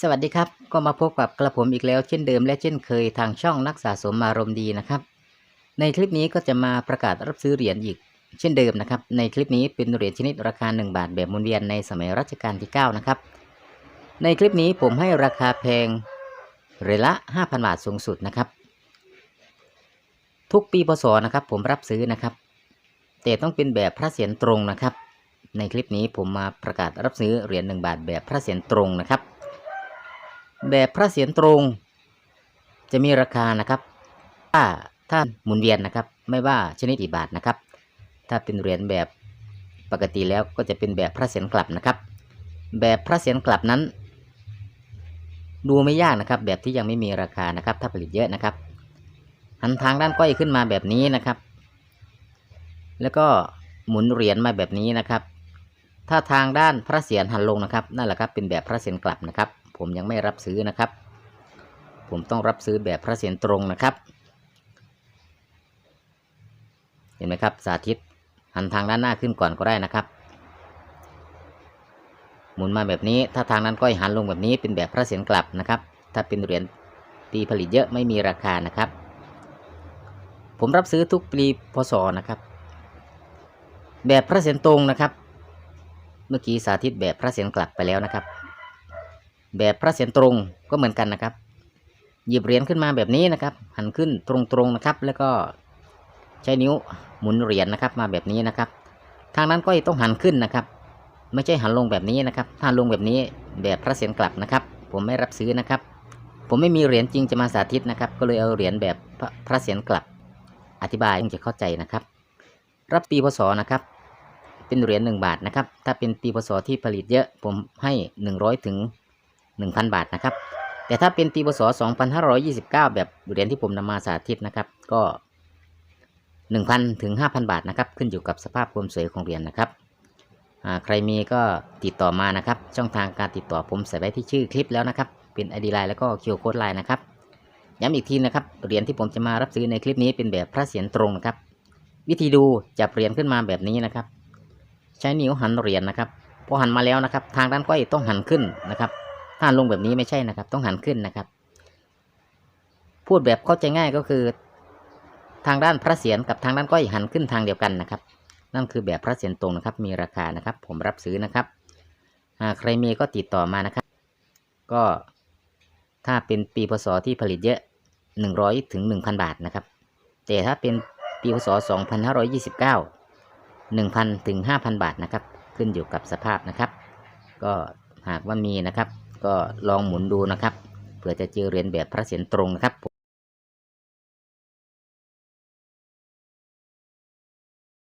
สวัสดีครับ ก็มาพบกับกระผมอีกแล้วเช่นเดิมและเช่นเคยทางช่องนักสะสมอารมณ์ดีนะครับ ในคลิปนี้ก็จะมาประกาศรับซื้อเหรียญอีก เช่นเดิมนะครับ ในคลิปนี้เป็นเหรียญชนิดราคา 1 บาทแบบหมุนเวียนในสมัยรัชกาลที่ 9 นะครับ ในคลิปนี้ผมให้ราคาแพงเหรียญละ 5,000 บาทสูงสุดนะครับ ทุกปีพศนะครับผมรับซื้อนะครับ แต่ต้องเป็นแบบพระเศียรตรงนะครับ ในคลิปนี้ผมมาประกาศรับซื้อเหรียญ1บาทแบบพระเศียรตรงนะครับ แบบพระเศียรตรง จะมีราคานะครับ ถ้าถ้าหมุนเวียนนะครับ ไม่ว่าชนิดกี่บาทนะครับ ถ้าเป็นเหรียญแบบปกติแล้วก็จะเป็นแบบพระเศียรกลับนะครับ แบบพระเศียรกลับนั้น ดูไม่ยากนะครับ แบบที่ยังไม่มีราคานะครับ ถ้าผลิตเยอะนะครับ หันทางด้านก้อยขึ้นมาแบบนี้นะครับ แล้วก็หมุนเหรียญมาแบบนี้นะครับ ถ้าทางด้านพระเศียรหันลงนะครับ นั่นแหละครับเป็นแบบพระเศียรกลับนะครับ ผมยังไม่รับซื้อนะครับ ผมต้องรับซื้อแบบพระเศียรตรงนะครับ เห็นไหมครับ สาธิตหันทางด้านหน้าขึ้นก่อนก็ได้นะครับ หมุนมาแบบนี้ ถ้าทางนั้นก้อยหันลงแบบนี้เป็นแบบพระเศียรกลับนะครับ ถ้าเป็นเหรียญปีผลิตเยอะไม่มีราคานะครับ ผมรับซื้อทุกปีพศนะครับ แบบพระเศียรตรงนะครับ เมื่อกี้สาธิตแบบพระเศียรกลับไปแล้วนะครับ แบบพระเศียรตรงก็เหมือนกันนะครับ หยิบเหรียญขึ้นมาแบบนี้นะครับ หันขึ้นตรงๆนะครับ แล้วก็ใช้นิ้วหมุนเหรียญนะครับ มาแบบนี้นะครับ ทางนั้นก็ต้องหันขึ้นนะครับ ไม่ใช่หันลงแบบนี้นะครับ ถ้าลงแบบนี้แบบพระเศียรกลับนะครับ ผมไม่รับซื้อนะครับ ผมไม่มีเหรียญจริงจะมาสาธิตนะครับ ก็เลยเอาเหรียญแบบพระพระเศียรกลับ อธิบายคงจะเข้าใจนะครับ รับปีพศนะครับเป็นเหรียญหนึ่งบาทนะครับ ถ้าเป็นปีพศที่ผลิตเยอะผมให้หนึ่งร้อยถึง หนึ่งพันบาทนะครับ แต่ถ้าเป็นปีพศสองพันห้าร้อยี่สิบเก้าแบบเหรียญที่ผมนำมาสาธิตนะครับ ก็หนึ่งพันถึงห้าพันบาทนะครับ ขึ้นอยู่กับสภาพความสวยของเหรียญนะครับใครมีก็ติดต่อมานะครับ ช่องทางการติดต่อผมใส่ไว้ที่ชื่อคลิปแล้วนะครับ เป็น ID ไลน์แล้วก็คิวโค้ดไลน์นะครับ ย้ำอีกทีนะครับ เหรียญที่ผมจะมารับซื้อในคลิปนี้เป็นแบบพระเศียรตรงนะครับ วิธีดูจับเหรียญขึ้นมาแบบนี้นะครับ ใช้นิ้วหันเหรียญนะครับ พอหันมาแล้วนะครับ ทางด้านก้อยต้องหันขึ้นนะครับ ถ้าลงแบบนี้ไม่ใช่นะครับ ต้องหันขึ้นนะครับ พูดแบบเข้าใจง่ายก็คือ ทางด้านพระเศียรกับทางด้านก้อยหันขึ้นทางเดียวกันนะครับ นั่นคือแบบพระเศียรตรงนะครับ มีราคานะครับ ผมรับซื้อนะครับใครมีก็ติดต่อมานะครับ ก็ถ้าเป็นปีพศที่ผลิตเยอะ 100ถึง1,000 บาทนะครับ แต่ถ้าเป็นปีพศ2529 1,000ถึง5,000 บาทนะครับ ขึ้นอยู่กับสภาพนะครับ ก็หากว่ามีนะครับ ก็ลองหมุนดูนะครับเผื่อจะเจอเหรียญแบบพระเศียรตรงนะครับ